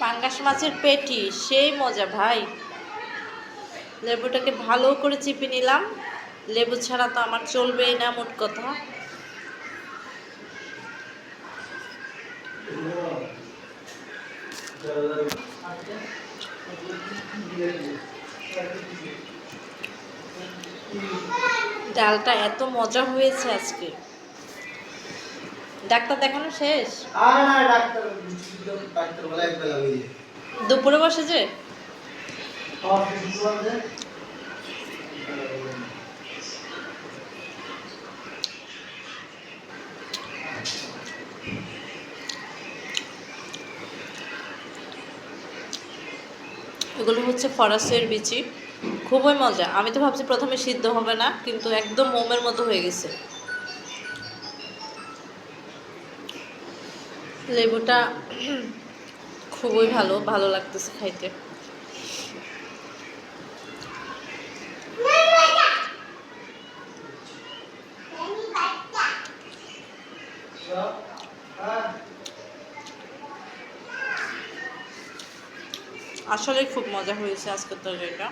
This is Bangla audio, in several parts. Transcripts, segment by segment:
পাঙ্গাস মাছের পেটি, সেই মজা ভাই। লেবুটাকে ভালো করে চিপে নিলাম। লেবু ছাড়া তো আমার চলবেই না, মোট কথা। ডালটা এত মজা হয়েছে আজকে। ডাক্তার দেখানো শেষ? আর না ডাক্তার বলে হয়ে দুপুরে বসে যে? এগুলো হচ্ছে ফরাসের বিচি। খুবই মজা। আমি তো ভাবছি প্রথমে সিদ্ধ হবে না কিন্তু একদম মোমের মতো হয়ে গেছে। লেবুটা খুবই ভালো ভালো লাগতেছে খাইতে। আসলে খুব মজা হয়েছে আজকের তরকারিটা।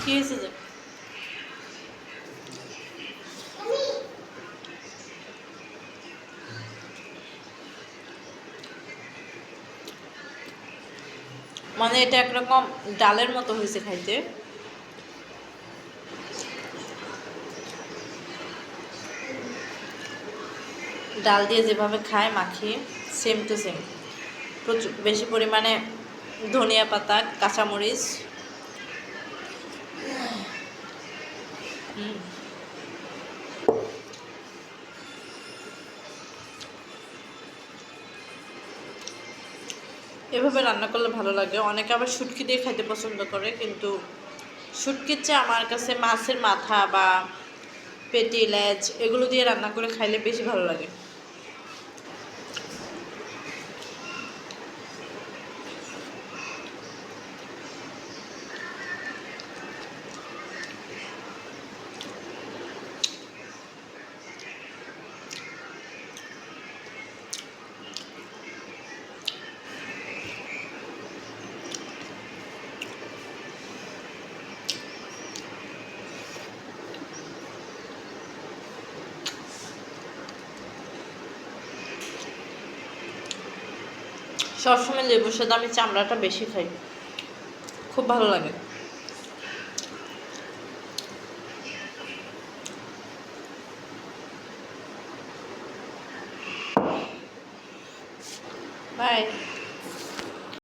কি হয়েছে মানে এটা একরকম ডালের মতো হয়েছে খাইতে। ডাল দিয়ে যেভাবে খায় মাখিয়ে সেম টু সেম প্রচুর বেশি পরিমাণে ধনিয়া পাতা, কাঁচামরিচ। হুম। এভাবে রান্না করলে ভালো লাগে। অনেকে আবার শুটকি দিয়ে খাইতে পছন্দ করে, কিন্তু শুটকির চেয়ে আমার কাছে মাছের মাথা বা পেটি, লেজ এগুলো দিয়ে রান্না করে খাইলে বেশি ভালো লাগে। সবসময় লেবুর সাথে আমি চামড়াটা বেশি খাই। খুব ভালো লাগে। বাই